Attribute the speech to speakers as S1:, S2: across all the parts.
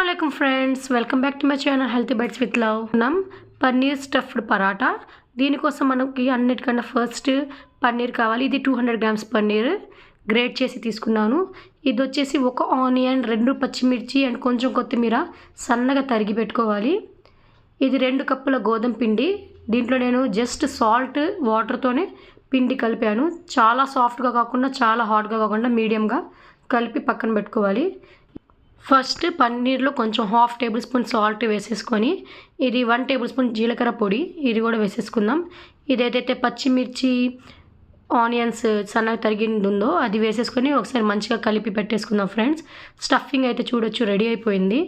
S1: అస్సలం friends welcome back to my channel healthy bites with love మనం paneer stuffed paratha దీనికోసం మనకి అన్నిటికన్నా ఫస్ట్ పన్నీర్ కావాలి. ఇది two hundred grams paneer. Grate చేసి తీసుకున్నాను. ఇది వచ్చేసి ఒక ఆనియన్ రెండు పచ్చిమిర్చి అండ్ కొంచెం కొత్తిమీర సన్నగా తరిగి పెట్టుకోవాలి. ఇది రెండు కప్పుల గోధుమ పిండి. దీంట్లో నేను జస్ట్ సాల్ట్ వాటర్తోనే పిండి కలిపాను. చాలా సాఫ్ట్గా కాకుండా చాలా హాట్గా కాకుండా మీడియంగా కలిపి పక్కన పెట్టుకోవాలి. ఫస్ట్ పన్నీర్లో కొంచెం హాఫ్ టేబుల్ స్పూన్ సాల్ట్ వేసేసుకొని ఇది వన్ టేబుల్ స్పూన్ జీలకర్ర పొడి ఇది కూడా వేసేసుకుందాం. ఇది ఏదైతే పచ్చిమిర్చి ఆనియన్స్ సన్నగా తరిగింది ఉందో అది వేసేసుకొని ఒకసారి మంచిగా కలిపి పెట్టేసుకుందాం ఫ్రెండ్స్. స్టఫింగ్ అయితే చూడొచ్చు రెడీ అయిపోయింది.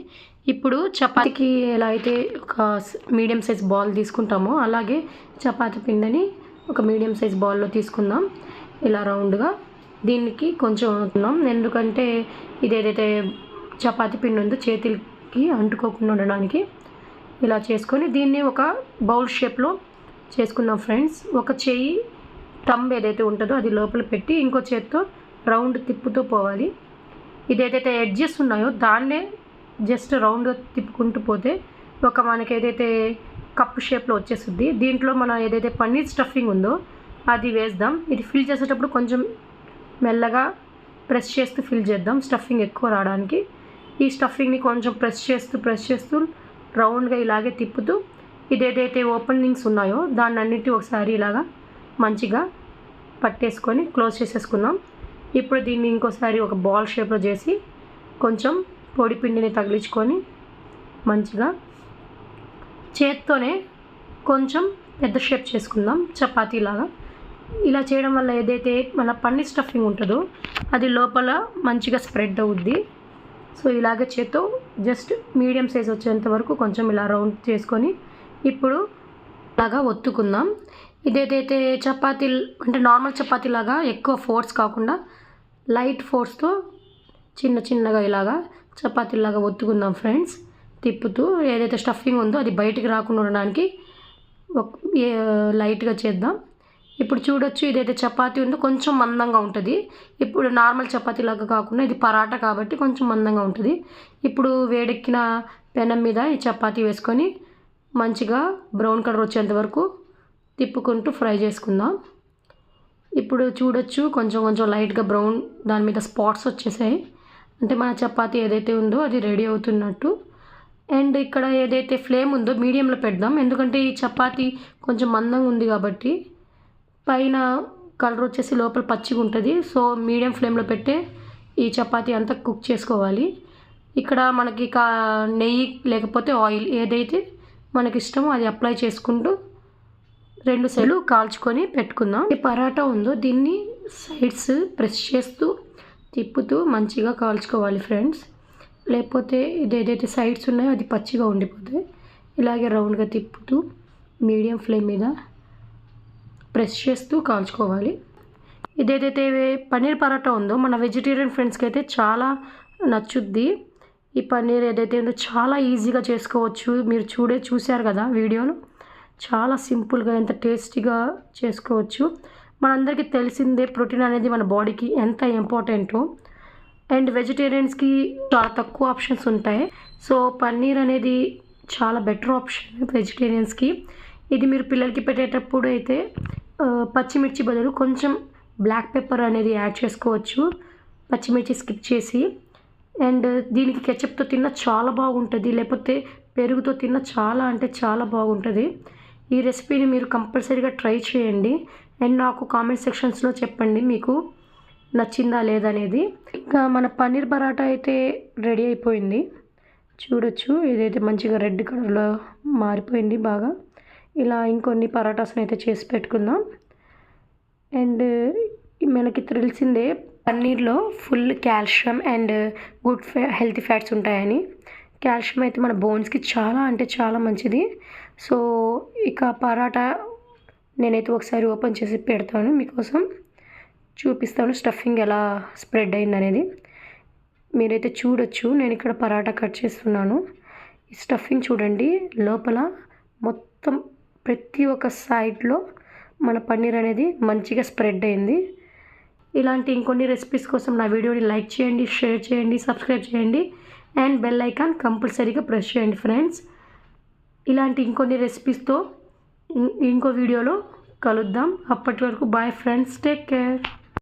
S1: ఇప్పుడు చపాతీకి ఎలా అయితే ఒక మీడియం సైజ్ బాల్ తీసుకుంటామో అలాగే చపాతి పిండిని ఒక మీడియం సైజ్ బాల్లో తీసుకుందాం. ఇలా రౌండ్గా దీనికి కొంచెం అవుతున్నాం ఎందుకంటే ఇది ఏదైతే చపాతి పిండి ఉందో చేతులకి అంటుకోకుండా ఉండడానికి ఇలా చేసుకొని దీన్ని ఒక బౌల్ షేప్లో చేసుకున్నాం ఫ్రెండ్స్. ఒక చెయ్యి టంబ్ ఏదైతే ఉంటుందో అది లోపల పెట్టి ఇంకో చేత్తో రౌండ్ తిప్పుతూ పోవాలి. ఇది ఏదైతే ఎడ్జెస్ ఉన్నాయో దాన్నే జస్ట్ రౌండ్ తిప్పుకుంటూ పోతే ఒక మనకి ఏదైతే కప్ షేప్లో వచ్చేస్తుంది దీంట్లో మన ఏదైతే పన్నీర్ స్టఫింగ్ ఉందో అది వేద్దాం. ఇది ఫిల్ చేసేటప్పుడు కొంచెం మెల్లగా ప్రెస్ చేస్తూ ఫిల్ చేద్దాం స్టఫింగ్ ఎక్కువ రావడానికి. ఈ స్టఫింగ్ని కొంచెం ప్రెస్ చేస్తూ ప్రెస్ చేస్తూ రౌండ్గా ఇలాగే తిప్పుతూ ఇదేదైతే ఓపెనింగ్స్ ఉన్నాయో దాన్ని అన్నిటి ఒకసారి ఇలాగా మంచిగా పట్టేసుకొని క్లోజ్ చేసేసుకున్నాం ఇప్పుడు దీన్ని ఇంకోసారి ఒక బాల్ షేప్లో చేసి కొంచెం పొడి పిండిని తగిలించుకొని మంచిగా చేత్తోనే కొంచెం పెద్ద షేప్ చేసుకుందాం చపాతీలాగా ఇలా చేయడం వల్ల ఏదైతే మన పన్నీర్ స్టఫింగ్ ఉంటుందో అది లోపల మంచిగా స్ప్రెడ్ అవుద్ది. సో ఇలాగే చేత్తో జస్ట్ మీడియం సైజ్ వచ్చేంత వరకు కొంచెం ఇలా రౌండ్ చేసుకొని ఇప్పుడు లాగా ఒత్తుకుందాం. ఇదేదైతే చపాతీ అంటే నార్మల్ చపాతీ లాగా ఎక్కువ ఫోర్స్ కాకుండా లైట్ ఫోర్స్తో చిన్న చిన్నగా ఇలాగా చపాతీలాగా ఒత్తుకుందాం ఫ్రెండ్స్. తిప్పుతూ ఏదైతే స్టఫింగ్ ఉందో అది బయటికి రాకుండా ఉండడానికి ఒక- లైట్గా చేద్దాం. ఇప్పుడు చూడొచ్చు ఇదైతే చపాతీ ఉందో కొంచెం మందంగా ఉంటుంది. ఇప్పుడు నార్మల్ చపాతీ లాగా కాకుండా ఇది పరాటా కాబట్టి కొంచెం మందంగా ఉంటుంది. ఇప్పుడు వేడెక్కిన పెనం మీద ఈ చపాతీ వేసుకొని మంచిగా బ్రౌన్ కలర్ వచ్చేంత వరకు తిప్పుకుంటూ ఫ్రై చేసుకుందాం. ఇప్పుడు చూడొచ్చు కొంచెం కొంచెం లైట్గా బ్రౌన్ దాని మీద స్పాట్స్ వచ్చేసాయి. అంటే మన చపాతీ ఏదైతే ఉందో అది రెడీ అవుతున్నట్టు. అండ్ ఇక్కడ ఏదైతే ఫ్లేమ్ ఉందో మీడియంలో పెడదాం ఎందుకంటే ఈ చపాతీ కొంచెం మందంగా ఉంది కాబట్టి పైన కలర్ వచ్చేసి లోపల పచ్చిగా ఉంటుంది. సో మీడియం ఫ్లేమ్లో పెట్టే ఈ చపాతీ అంతా కుక్ చేసుకోవాలి. ఇక్కడ మనకి కా నెయ్యి లేకపోతే ఆయిల్ ఏదైతే మనకి ఇష్టమో అది అప్లై చేసుకుంటూ రెండు సైడ్లు కాల్చుకొని పెట్టుకుందాం. ఈ పరాటా ఉందో దీన్ని సైడ్స్ ప్రెస్ చేస్తూ తిప్పుతూ మంచిగా కాల్చుకోవాలి ఫ్రెండ్స్. లేకపోతే ఇది ఏదైతే సైడ్స్ ఉన్నాయో అది పచ్చిగా ఉండిపోతాయి. ఇలాగే రౌండ్గా తిప్పుతూ మీడియం ఫ్లేమ్ మీద ప్రెస్ చేస్తూ కాల్చుకోవాలి. ఇదేదైతే పన్నీర్ పరాటా ఉందో మన వెజిటేరియన్ ఫ్రెండ్స్కి అయితే చాలా నచ్చుద్ది. ఈ పన్నీర్ ఏదైతే ఉందో చాలా ఈజీగా చేసుకోవచ్చు. మీరు చూడే చూశారు కదా వీడియోను చాలా సింపుల్గా ఎంత టేస్టీగా చేసుకోవచ్చు. మనందరికీ తెలిసిందే ప్రోటీన్ అనేది మన బాడీకి ఎంత ఇంపార్టెంటో. అండ్ వెజిటేరియన్స్కి చాలా తక్కువ ఆప్షన్స్ ఉంటాయి. సో పన్నీర్ అనేది చాలా బెటర్ ఆప్షన్ వెజిటేరియన్స్కి ఇది మీరు పిల్లలకి పెట్టేటప్పుడు అయితే పచ్చిమిర్చి బదులు కొంచెం బ్లాక్ పెప్పర్ అనేది యాడ్ చేసుకోవచ్చు. పచ్చిమిర్చి స్కిప్ చేసి. అండ్ దీనికి కెచప్తో తిన్న చాలా బాగుంటుంది. లేకపోతే పెరుగుతో తిన్న చాలా అంటే చాలా బాగుంటుంది. ఈ రెసిపీని మీరు కంపల్సరీగా ట్రై చేయండి. అండ్ నాకు కామెంట్ సెక్షన్స్లో చెప్పండి మీకు నచ్చిందా లేదనేది ఇంకా మన పన్నీర్ పరాటా అయితే రెడీ అయిపోయింది. చూడొచ్చు. ఇదైతే మంచిగా రెడ్ కలర్లో మారిపోయింది బాగా. ఇలా ఇంకొన్ని పరాటాస్ని అయితే చేసి పెట్టుకుందాం. అండ్ మనకి తెలిసిందే పన్నీర్లో ఫుల్ కాల్షియం అండ్ గుడ్ ఫ్యా హెల్తీ ఫ్యాట్స్ ఉంటాయని. కాల్షియం అయితే మన బోన్స్కి చాలా అంటే చాలా మంచిది. సో ఇక పరాటా నేనైతే ఒకసారి ఓపెన్ చేసి పెడతాను మీకోసం. చూపిస్తాను స్టఫింగ్ ఎలా స్ప్రెడ్ అయింది అనేది మీరైతే చూడొచ్చు నేను ఇక్కడ పరాటా కట్ చేస్తున్నాను. ఈ స్టఫింగ్ చూడండి లోపల మొత్తం ప్రతి ఒక్క సైడ్లో మన పన్నీర్ అనేది మంచిగా స్ప్రెడ్ అయింది. ఇలాంటి ఇంకొన్ని రెసిపీస్ కోసం నా వీడియోని లైక్ చేయండి షేర్ చేయండి సబ్స్క్రైబ్ చేయండి. అండ్ బెల్ ఐకాన్ కంపల్సరీగా ప్రెస్ చేయండి ఫ్రెండ్స్. ఇలాంటి ఇంకొన్ని రెసిపీస్తో ఇంకో వీడియోలో కలుద్దాం. అప్పటి వరకు బాయ్ ఫ్రెండ్స్ టేక్ కేర్.